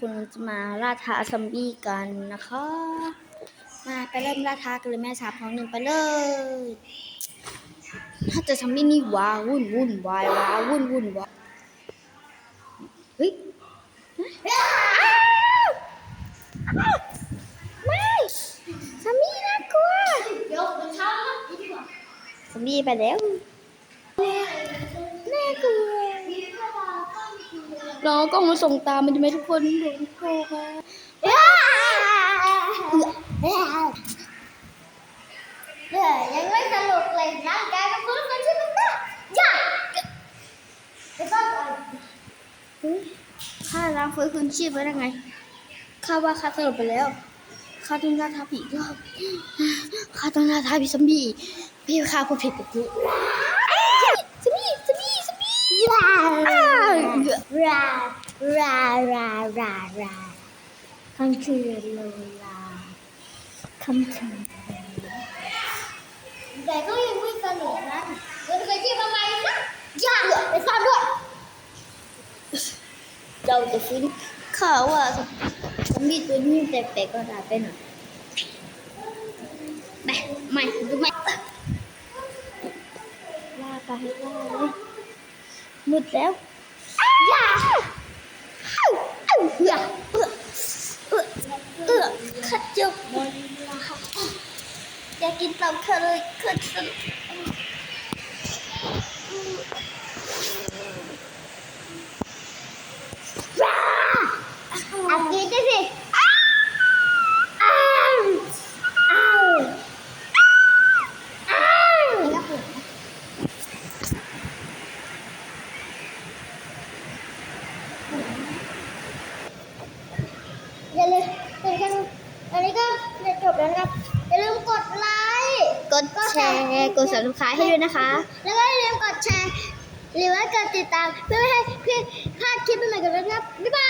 คนจะมาล่าท้าซอมบี้กันนะคะ มาไปเริ่มล่าท้ากันเลยแม่สามของหนึ่งไปเลย ถ้าเจอซอมบี้นี่ว้าวุ่นวุ่นวายว้าวุ่นวุ่นวายเฮ้ยอ้าวอ้าวไม่ซอมบี้น่ากลัวเดี๋ยวมันช้าแล้วนี่ดีกว่าซอมบี้ไปแล้ว คุยเลยน้องก็มาส่งตามมันจะไหมทุกคนโดนโกงค่ะเดี๋ยวยังไม่สรุปเลยร่างกายกับฟื้นกันใช่ไหมจ๊ะจ้าไปซ่อนก่อนข้าล้างฟื้นคืนชีพไว้ได้ไงข้าว่าข้าสลบไปแล้วข้าต้องล่าท้าผีอีกรอบข้าต้องล่าท้าผีซอมบี้พี่ข้าพูดผิดกับกูซอมบี้ซอมบี้ซอมบี้ รา อ้าว ราราราราราคำคืนโลลาคำถึงแต่ก็ยังไม่สนุกนะเกิดเคยที่ทำไมนะย่าไปซ่อนด้วยเจ้าจะฟื้นข้าว่าซอมบี้ตัวนี้แปลกๆก็ได้ไปหน่อยไปไม่ดูไม่ล่าไปล่าเลย มืดแล้ว ย่าเอ้าเอ้าเอื้อเอื้อเอื้อเอื้อขัดจุกอยากกินตับข้าเลยขัดจุก อัดกินได้สิอ้าวอ้าวอ้าวอ้าวอย่าลืมเป็นแค่อันนี้ก็ จะจบแล้วนะครับอย่าลืมกดไลค์กดแชร์กด subscribe ให้ด้วยนะคะ แล้วก็อย่าลืมกดแชร์ หรือว่ากดติดตามเพื่อไม่ให้เพื่อนพลาดคลิปใหม่ๆกันด้วยนะครับบ๊ายบาย